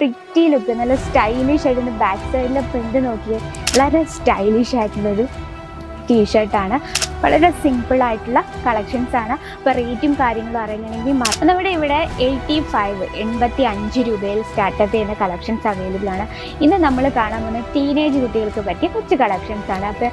Pretty look നല്ല stylish ആയിട്ട് back സൈഡിലെ പ്രിന്റ് നോക്കിയേ വളരെ സ്റ്റൈലിഷ് ആയിട്ടുള്ളൊരു ടീഷർട്ടാണ് വളരെ സിമ്പിൾ ആയിട്ടുള്ള കളക്ഷൻസ് ആണ്. അപ്പോൾ റേറ്റും കാര്യങ്ങളും അറിയണമെങ്കിൽ മാത്രം നമ്മുടെ ഇവിടെ എയ്റ്റി ഫൈവ് എൺപത്തി അഞ്ച് രൂപയിൽ സ്റ്റാർട്ടപ്പ് ചെയ്യുന്ന കളക്ഷൻസ് അവൈലബിൾ ആണ്. ഇന്ന് നമ്മൾ കാണാൻ പോകുന്ന ടീനേജ് കുട്ടികൾക്ക് പറ്റിയ കുറച്ച് കളക്ഷൻസ് ആണ്. അപ്പോൾ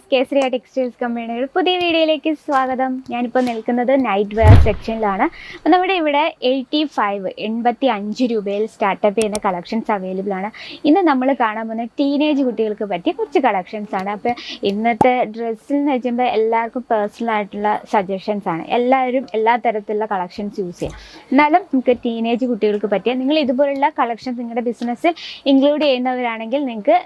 ഡിയേഴ്സ് കേസരിയ ടെക്സ്റ്റൈൽസ് കമ്പനിയുടെ പുതിയ വീഡിയോയിലേക്ക് സ്വാഗതം. ഞാനിപ്പോൾ നിൽക്കുന്നത് നൈറ്റ് വെയർ സെക്ഷനിലാണ് അപ്പോൾ നമ്മുടെ ഇവിടെ എയ്റ്റി ഫൈവ് എൺപത്തി അഞ്ച് രൂപയിൽ സ്റ്റാർട്ടപ്പ് ചെയ്യുന്ന കളക്ഷൻസ് അവൈലബിൾ ആണ്. ഇന്ന് നമ്മൾ കാണാൻ പോകുന്ന ടീനേജ് കുട്ടികൾക്ക് പറ്റിയ കുറച്ച് കളക്ഷൻസ് ആണ്. അപ്പോൾ ഇന്നത്തെ ഡ്രസ്സിൽ എന്ന് വെച്ചുമ്പോൾ എല്ലാവർക്കും പേഴ്സണൽ ആയിട്ടുള്ള സജഷൻസ് ആണ്. എല്ലാവരും എല്ലാ തരത്തിലുള്ള കളക്ഷൻസ് യൂസ് ചെയ്യാം. എന്നാലും നമുക്ക് ടീനേജ് കുട്ടികൾക്ക് പറ്റിയ നിങ്ങൾ ഇതുപോലുള്ള കളക്ഷൻസ് നിങ്ങളുടെ ബിസിനസ്സിൽ ഇൻക്ലൂഡ് ചെയ്യുന്നവരാണെങ്കിൽ നിങ്ങൾക്ക്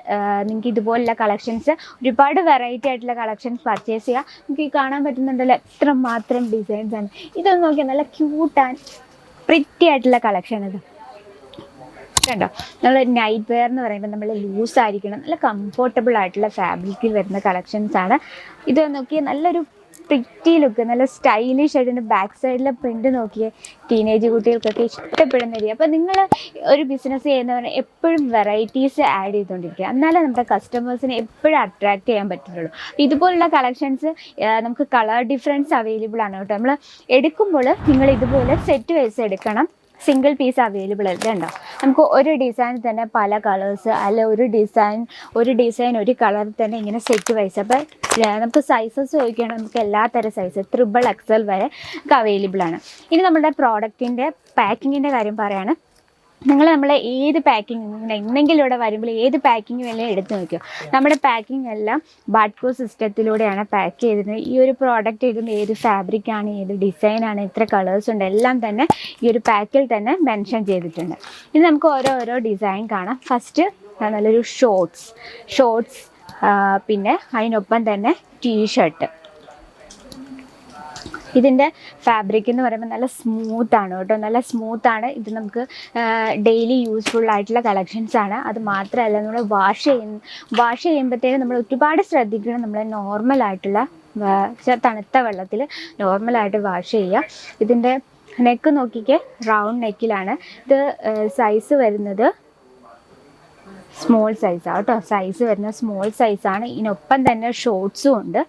നിങ്ങൾക്ക് ഇതുപോലുള്ള കളക്ഷൻസ് ഒരുപാട് വെറൈറ്റി ആയിട്ടുള്ള കളക്ഷൻസ് പർച്ചേസ് ചെയ്യുക. നമുക്ക് ഈ കാണാൻ പറ്റുന്നുണ്ടല്ലോ എത്ര മാത്രം ഡിസൈൻസ് ആണ്. ഇതൊന്ന് നോക്കിയാൽ നല്ല ക്യൂട്ട് ആൻഡ് പ്രിറ്റി ആയിട്ടുള്ള കളക്ഷൻ ഇത്. കണ്ടോ? നമ്മൾ നൈറ്റ് വെയർ എന്ന് പറയുമ്പോൾ നമ്മൾ ലൂസ് ആയിരിക്കണം. നല്ല കംഫോർട്ടബിൾ ആയിട്ടുള്ള ഫാബ്രിക്കിൽ വരുന്ന കളക്ഷൻസ് ആണ്. ഇത് നോക്കിയ നല്ലൊരു പ്രിറ്റി ലുക്ക് നല്ല സ്റ്റൈലിഷ് ആയിട്ട് ബാക്ക് സൈഡിലെ പ്രിന്റ് നോക്കിയേ ടീനേജ് കുട്ടികൾക്കൊക്കെ ഇഷ്ടപ്പെടുന്ന രീതി അപ്പോൾ നിങ്ങൾ ഒരു ബിസിനസ് ചെയ്യുന്നവർ എപ്പോഴും വെറൈറ്റീസ് ആഡ് ചെയ്തുകൊണ്ടിരിക്കുക എന്നാലേ നമ്മുടെ കസ്റ്റമേഴ്സിനെ എപ്പോഴും അട്രാക്ട് ചെയ്യാൻ പറ്റുള്ളൂ ഇതുപോലുള്ള കളക്ഷൻസ് നമുക്ക് കളർ ഡിഫറൻസ് അവൈലബിൾ ആണ് കേട്ടോ. നമ്മൾ എടുക്കുമ്പോൾ നിങ്ങൾ ഇതുപോലെ സെറ്റ് വൈസ് എടുക്കണം. സിംഗിൾ പീസ് അവൈലബിൾ അല്ല ഉണ്ടോ? നമുക്ക് ഒരു ഡിസൈൻ തന്നെ പല കളേഴ്സ് അല്ല ഒരു ഡിസൈൻ ഒരു ഡിസൈൻ ഒരു കളർ തന്നെ ഇങ്ങനെ സെറ്റ് വൈസ് അപ്പോൾ നമുക്ക് സൈസസ് ചോദിക്കുകയാണെങ്കിൽ നമുക്ക് എല്ലാ തരം സൈസ് ത്രിബിൾ എക്സൽ വരെ നമുക്ക് അവൈലബിൾ ആണ്. ഇനി നമ്മുടെ പ്രോഡക്റ്റിന്റെ പാക്കിങ്ങിന്റെ കാര്യം പറയുകയാണ് നിങ്ങൾ നമ്മളെ ഏത് പാക്കിംഗ് എന്തെങ്കിലും ഇവിടെ വരുമ്പോൾ ഏത് പാക്കിംഗ് വേണമെങ്കിലും എടുത്ത് നോക്കുക നമ്മുടെ പാക്കിംഗ് എല്ലാം ബാഡ്കോ സിസ്റ്റത്തിലൂടെയാണ് പാക്ക് ചെയ്തിരുന്നത്. ഈ ഒരു പ്രോഡക്റ്റ് ഇടുന്ന ഏത് ഫാബ്രിക് ആണ് ഏത് ഡിസൈനാണ് എത്ര കളേഴ്സ് ഉണ്ട് എല്ലാം തന്നെ ഈ ഒരു പാക്കിൽ തന്നെ മെൻഷൻ ചെയ്തിട്ടുണ്ട്. ഇനി നമുക്ക് ഓരോ ഓരോ ഡിസൈൻ കാണാം ഫസ്റ്റ് നല്ലൊരു ഷോർട്സ് ഷോർട്സ് പിന്നെ അതിനൊപ്പം തന്നെ ടീഷർട്ട് ഇതിന്റെ ഫാബ്രിക് എന്ന് പറയുമ്പോൾ നല്ല സ്മൂത്ത് ആണ് കേട്ടോ. നല്ല സ്മൂത്ത് ആണ്. ഇത് നമുക്ക് ഡെയിലി യൂസ്ഫുൾ ആയിട്ടുള്ള കളക്ഷൻസ് ആണ്. അത് മാത്രമല്ല നമ്മൾ വാഷ് ചെയ്യുന്ന വാഷ് ചെയ്യുമ്പോഴത്തേക്കും നമ്മൾ ഒരുപാട് ശ്രദ്ധിക്കണം. നമ്മൾ നോർമൽ ആയിട്ടുള്ള തണുത്ത വെള്ളത്തിൽ നോർമലായിട്ട് വാഷ് ചെയ്യുക. ഇതിന്റെ നെക്ക് നോക്കിക്കേ റൗണ്ട് നെക്കിലാണ് ഇത് സൈസ് വരുന്നത് സ്മോൾ സൈസാണ് കേട്ടോ. സൈസ് വരുന്ന സ്മോൾ സൈസാണ് ഇതിനൊപ്പം തന്നെ ഷോർട്സും ഉണ്ട്.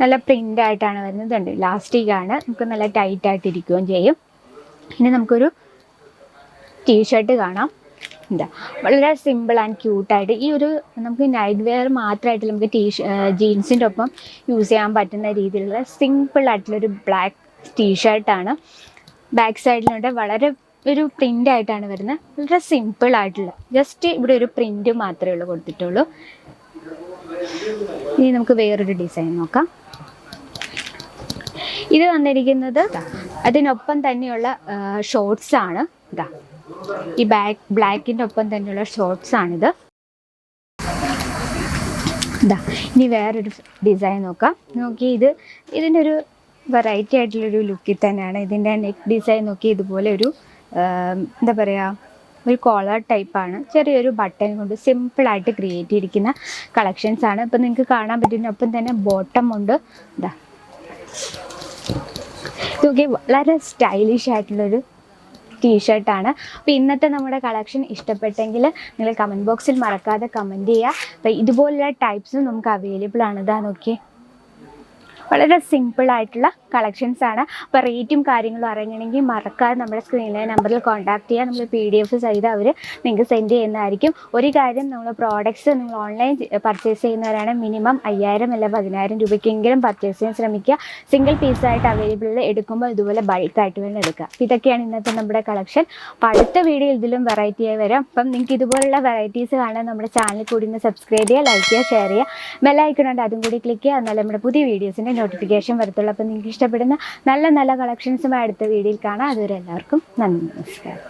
നല്ല പ്രിന്റ് ആയിട്ടാണ് വരുന്നത്. ഉണ്ട് ലാസ്റ്റിക് ആണ്. നമുക്ക് നല്ല ടൈറ്റ് ആയിട്ട് ഇരിക്കുകയും ചെയ്യും. ഇനി നമുക്കൊരു ടീഷർട്ട് കാണാം. എന്താ വളരെ സിമ്പിൾ ആൻഡ് ക്യൂട്ടായിട്ട് ഈ ഒരു നമുക്ക് നൈറ്റ് വെയർ മാത്രമായിട്ട് നമുക്ക് ടീ ജീൻസിന്റെ ഒപ്പം യൂസ് ചെയ്യാൻ പറ്റുന്ന രീതിയിലുള്ള സിമ്പിൾ ആയിട്ടുള്ളൊരു ബ്ലാക്ക് ടീഷർട്ടാണ് ബാക്ക് സൈഡിലുണ്ട് വളരെ ഒരു പ്രിന്റ് ആയിട്ടാണ് വരുന്നത്. വളരെ സിമ്പിൾ ആയിട്ടുള്ള. ജസ്റ്റ് ഇവിടെ ഒരു പ്രിന്റ് മാത്രമേ ഉള്ളൂ കൊടുത്തിട്ടുള്ളൂ. ഇനി നമുക്ക് വേറൊരു ഡിസൈൻ നോക്കാം. ഇത് വന്നിരിക്കുന്നത് അതിനൊപ്പം തന്നെയുള്ള ഷോർട്സ് ആണ്. ഇതാ ഈ ബാക്ക് ബ്ലാക്കിന്റെ ഒപ്പം തന്നെയുള്ള ഷോർട്സ് ആണിത്. ഇതാ ഇനി വേറൊരു ഡിസൈൻ നോക്കാം. നോക്കി ഇത് ഇതിന്റെ ഒരു വെറൈറ്റി ആയിട്ടുള്ളൊരു ലുക്കിൽ തന്നെയാണ് ഇതിന്റെ നെക്ക് ഡിസൈൻ നോക്കി ഇതുപോലെ ഒരു എന്താ പറയുക ഒരു കോളർ ടൈപ്പാണ് ചെറിയൊരു ബട്ടൺ കൊണ്ട് സിമ്പിളായിട്ട് ക്രിയേറ്റ് ചെയ്തിരിക്കുന്ന കളക്ഷൻസ് ആണ്. ഇപ്പം നിങ്ങൾക്ക് കാണാൻ പറ്റുന്നൊപ്പം തന്നെ ബോട്ടം ഉണ്ട്. ഇതാ ഇതൊക്കെ വളരെ സ്റ്റൈലിഷ് ആയിട്ടുള്ളൊരു ടീഷർട്ടാണ് അപ്പോൾ ഇന്നത്തെ നമ്മുടെ കളക്ഷൻ ഇഷ്ടപ്പെട്ടെങ്കിൽ നിങ്ങൾ കമന്റ് ബോക്സിൽ മറക്കാതെ കമന്റ് ചെയ്യുക. അപ്പോൾ ഇതുപോലുള്ള ടൈപ്സും നമുക്ക് അവൈലബിൾ ആണ്. ഇതാ നോക്കിയേ. വളരെ സിമ്പിൾ ആയിട്ടുള്ള കളക്ഷൻസ് ആണ്. അപ്പോൾ റേറ്റും കാര്യങ്ങളും അറിയണമെങ്കിൽ മറക്കാതെ നമ്മുടെ സ്ക്രീനിലെ നമ്പറിൽ കോൺടാക്ട് ചെയ്യാം നമ്മൾ പി ഡി എഫ് ചെയ്ത് അവർ നിങ്ങൾക്ക് സെൻഡ് ചെയ്യുന്നതായിരിക്കും. ഒരു കാര്യം നമ്മൾ പ്രോഡക്റ്റ്സ് നിങ്ങൾ ഓൺലൈൻ പർച്ചേസ് ചെയ്യുന്നവരാണ് മിനിമം അയ്യായിരം അല്ല പതിനായിരം രൂപയ്ക്കെങ്കിലും പർച്ചേസ് ചെയ്യാൻ ശ്രമിക്കുക. സിംഗിൾ പീസായിട്ട് അവൈലബിൾ എടുക്കുമ്പോൾ ഇതുപോലെ ബൾക്കായിട്ട് വേണം എടുക്കുക. അപ്പോൾ ഇതൊക്കെയാണ് ഇന്നത്തെ നമ്മുടെ കളക്ഷൻ അപ്പോൾ അടുത്ത വീഡിയോ ഇതിലും വെറൈറ്റി ആയി വരാം. അപ്പം നിങ്ങൾക്ക് ഇതുപോലുള്ള വെറൈറ്റീസ് കാണാൻ നമ്മുടെ ചാനൽ കൂടി ഒന്ന് സബ്സ്ക്രൈബ് ചെയ്യുക ലൈക്ക് ചെയ്യുക ഷെയർ ചെയ്യുക. ബെല്ലൈക്കണുണ്ട് അതും കൂടി ക്ലിക്ക് ചെയ്യുക. എന്നാലും നമ്മുടെ പുതിയ വീഡിയോസിന്റെ നോട്ടിഫിക്കേഷൻ വരത്തുള്ളൂ. അപ്പം നിങ്ങൾക്ക് ഇഷ്ടപ്പെടുന്ന നല്ല നല്ല കളക്ഷൻസുമായി അടുത്ത വീഡിയോയിൽ കാണാം. അതുവരെ എല്ലാവർക്കും നന്ദി നമസ്കാരം.